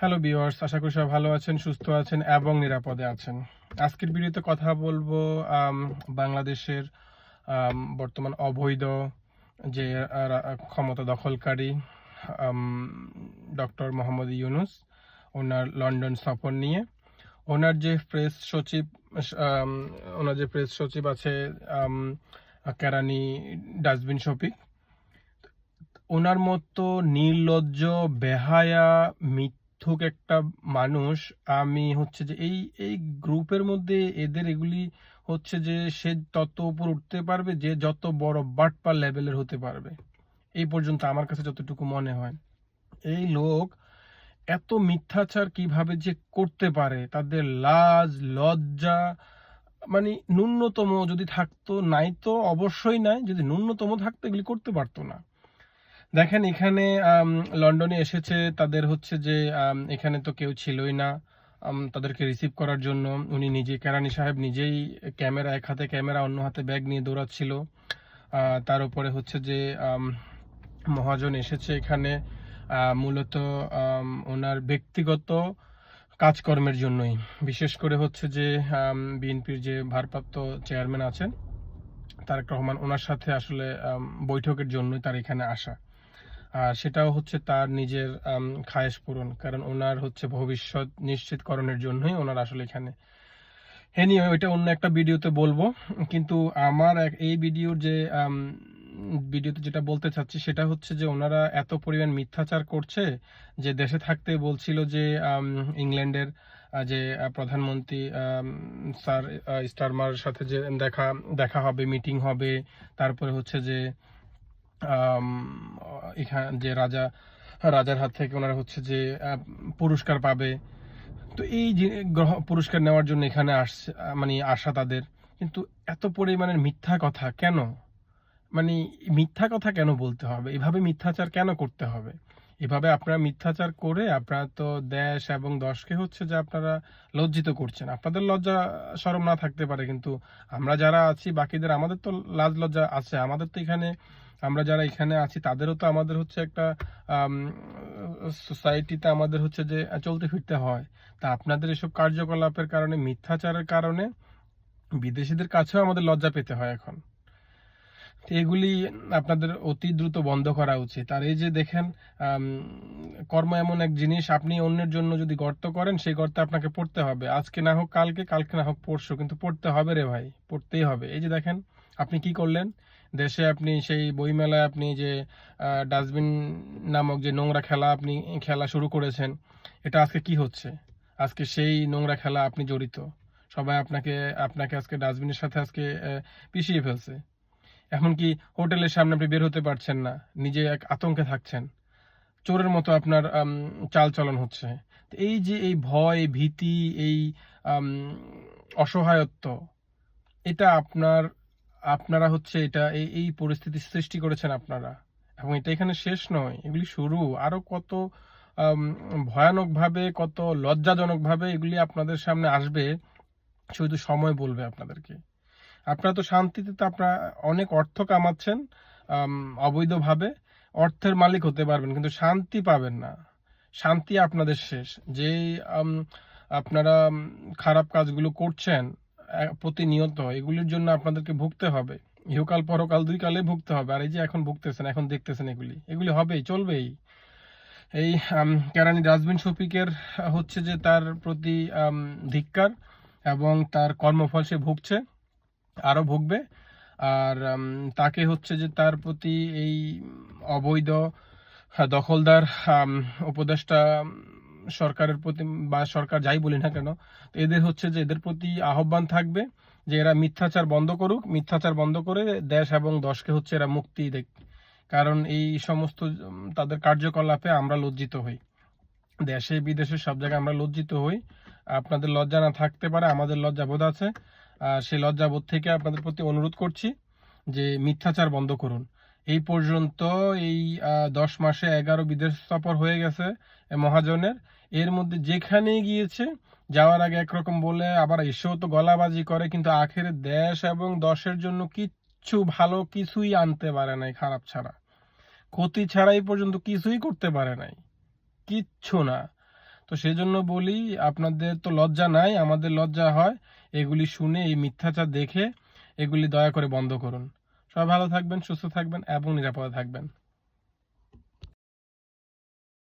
Hello viewers আশা করি সবাই ভালো আছেন, সুস্থ আছেন এবং নিরাপদে আছেন। আজকের ভিডিওতে কথা বলব বাংলাদেশের বর্তমান অবৈধ যে ক্ষমতা দখলকারী ডক্টর মোহাম্মদ ইউনুস, ওনার লন্ডন সফর নিয়ে। ওনার যে প্রেস সচিব ওনার যে প্রেস সচিব আছে কেরানি ডাস্টবিন শফিক, ওনার মতো নির্লজ্জ, বেহায়া মিথ্যুক একটা মানুষ, আমি হচ্ছে যে এই এই গ্রুপের মধ্যে এদের এগুলি হচ্ছে যে সে তত উপর উঠতে পারবে, যে যত বড় বাটপা লেভেলের হতে পারবে। এই পর্যন্ত আমার কাছে যতটুকু মনে হয়। এই লোক এত মিথ্যাচার কীভাবে যে করতে পারে, তাদের লাজ, লজ্জা মানে ন্যূনতম যদি থাকতো, নাই তো অবশ্যই নাই, যদি ন্যূনতম থাকতো, এগুলি করতে পারতো না। দেখেন, এখানে লন্ডনে এসেছে, তাদের হচ্ছে যে এখানে তো কেউ ছিলই না তাদেরকে রিসিভ করার জন্য। উনি নিজে, কেরানি সাহেব নিজেই ক্যামেরা, এক হাতে ক্যামেরা, অন্য হাতে ব্যাগ নিয়ে দৌড়াচ্ছিল। তার উপরে হচ্ছে যে মহাজন এসেছে এখানে মূলত ওনার ব্যক্তিগত কাজকর্মের জন্যই। বিশেষ করে হচ্ছে যে বিএনপির যে ভারপ্রাপ্ত চেয়ারম্যান আছেন, তারেক রহমান, ওনার সাথে আসলে বৈঠকের জন্যই তার এখানে আসা। আর সেটাও হচ্ছে তার নিজের খায়েশ পূরণ। কারণ ওনার হচ্ছে ভবিষ্যৎ নিশ্চিতকরণের জন্যই ওনার আসলে এখানে। এনিওয়ে ওইটা অন্য একটা ভিডিওতে বলব। কিন্তু আমার এই ভিডিওর যে ভিডিওতে যেটা বলতে চাচ্ছি, সেটা হচ্ছে যে ওনারা এত পরিমাণ মিথ্যাচার করছে যে দেশে থাকতে বলছিল যে ইংল্যান্ডের যে প্রধানমন্ত্রী স্যার স্টারমার সাথে যে দেখা দেখা হবে, মিটিং হবে, তারপরে হচ্ছে যে এখানে যে রাজা, রাজার হাত থেকে ওনারা হচ্ছে যে পুরস্কার পাবে। তো এই গ্রহ, পুরস্কার নেওয়ার জন্য এখানে আসছে মানে আসা তাদের। কিন্তু এত পরিমাণের মিথ্যা কথা কেন? মানে মিথ্যা কথা কেন বলতে হবে? এভাবে মিথ্যাচার কেন করতে হবে? এভাবে আপনারা মিথ্যাচার করে আপনারা তো দেশ এবং দশকে হচ্ছে যে আপনারা লজ্জিত করছেন। আপনাদের লজ্জা শরম না থাকতে পারে, কিন্তু আমরা যারা আছি, বাকিদের আমাদের তো লাজ লজ্জা আছে। আমাদের তো এখানে, আমরা যারা এখানে আছি, তাদেরও তো আমাদের হচ্ছে একটা সোসাইটিতে আমাদের হচ্ছে যে চলতে ফিরতে হয়। তা আপনাদের এসব কার্যকলাপের কারণে, মিথ্যাচারের কারণে বিদেশিদের কাছেও আমাদের লজ্জা পেতে হয় এখন। এগুলি আপনাদের অতি দ্রুত বন্ধ করা উচিত। আর এই যে দেখেন কর্ম এমন এক জিনিস, আপনি অন্যের জন্য যদি গর্ত করেন, সেই গর্তে আপনাকে পড়তে হবে। আজকে না হোক কালকে কালকে না হোক পরশু, কিন্তু পড়তে হবে রে ভাই, পড়তেই হবে। এই যে দেখেন, আপনি কি করলেন? দেশে আপনি সেই বইমেলায় আপনি যে ডাস্টবিন নামক যে নোংরা খেলা আপনি, খেলা শুরু করেছেন, এটা আজকে কি হচ্ছে? আজকে সেই নোংরা খেলা আপনি জড়িত। সবাই আপনাকে আপনাকে আজকে ডাস্টবিনের সাথে আজকে পিষিয়ে ফেলছে। এমনকি হোটেলের সামনে আপনি বের হতে পারছেন না নিজে এক আতঙ্কে থাকছেন। চোরের মতো আপনার আম, চাল চলন হচ্ছে এই যে এই ভয় ভীতি এই অসহায়ত্ব এটা আপনার আপনারা হচ্ছে এটা এই এই পরিস্থিতি সৃষ্টি করেছেন আপনারা। এবং এটা এখানে শেষ নয় এগুলি শুরু। আরও কত ভয়ানকভাবে কত লজ্জাজনকভাবে এগুলি আপনাদের সামনে আসবে শুধু সময় বলবে আপনাদেরকে। আপনারা তো শান্তিতে তো আপনারা অনেক অর্থ কামাচ্ছেন অবৈধভাবে। অর্থের মালিক হতে পারবেন, কিন্তু শান্তি পাবেন না। শান্তি আপনাদের শেষ। যেই আপনারা খারাপ কাজগুলো করছেন প্রতিনিয়ত, এগুলির জন্য আপনাদেরকে ভুগতে হবে। ইহকাল, পরকাল, দুই কালে ভুগতে হবে। আর এই যে এখন ভুগতেছেন, এখন দেখতেছেন এগুলি। এগুলি হবেই, চলবেই। এই কেরানি ডাস্টবিন শফিকের, হচ্ছে যে তার প্রতি ধিক্কার এবং তার কর্মফল সে ভুগছে। আরও ভুগবে। আর তাকে হচ্ছে যে তার প্রতি এই অবৈধ দখলদার উপদেষ্টা সরকারের প্রতি বা সরকার যাই বলি না কেন, এদের হচ্ছে যে এদের প্রতি আহ্বান থাকবে যে এরা মিথ্যাচার বন্ধ করুক, মিথ্যাচার বন্ধ করে দেশ এবং দশকে হচ্ছে এরা মুক্তি দেখ কারণ এই সমস্ত তাদের কার্যকলাপে আমরা লজ্জিত হই। দেশে, বিদেশে সব জায়গায় আমরা লজ্জিত হই। আপনাদের লজ্জা না থাকতে পারে, আমাদের লজ্জাবোধ আছে। আর সেই লজ্জাবোধ থেকে আপনাদের প্রতি অনুরোধ করছি যে মিথ্যাচার বন্ধ করুন। এই পর্যন্ত এই দশ মাসে এগারো বিদেশ সফর হয়ে গেছে মহাজনের। এর মধ্যে যেখানে গিয়েছে, যাওয়ার আগে একরকম বলে আবার এসেও তো গলাবাজি করে, কিন্তু আখের দেশ এবং দশের জন্য কিচ্ছু ভালো কিছুই আনতে পারে নাই খারাপ ছাড়া। ক্ষতি ছাড়া এই পর্যন্ত কিছুই করতে পারে নাই। কিচ্ছু না। তো সেই জন্য বলি, আপনাদের তো লজ্জা নাই, আমাদের লজ্জা হয় এগুলি শুনে, এই মিথ্যাচার দেখে এগুলি দয়া করে বন্ধ করুন। সবাই ভালো থাকবেন, সুস্থ থাকবেন এবং নিরাপদে থাকবেন।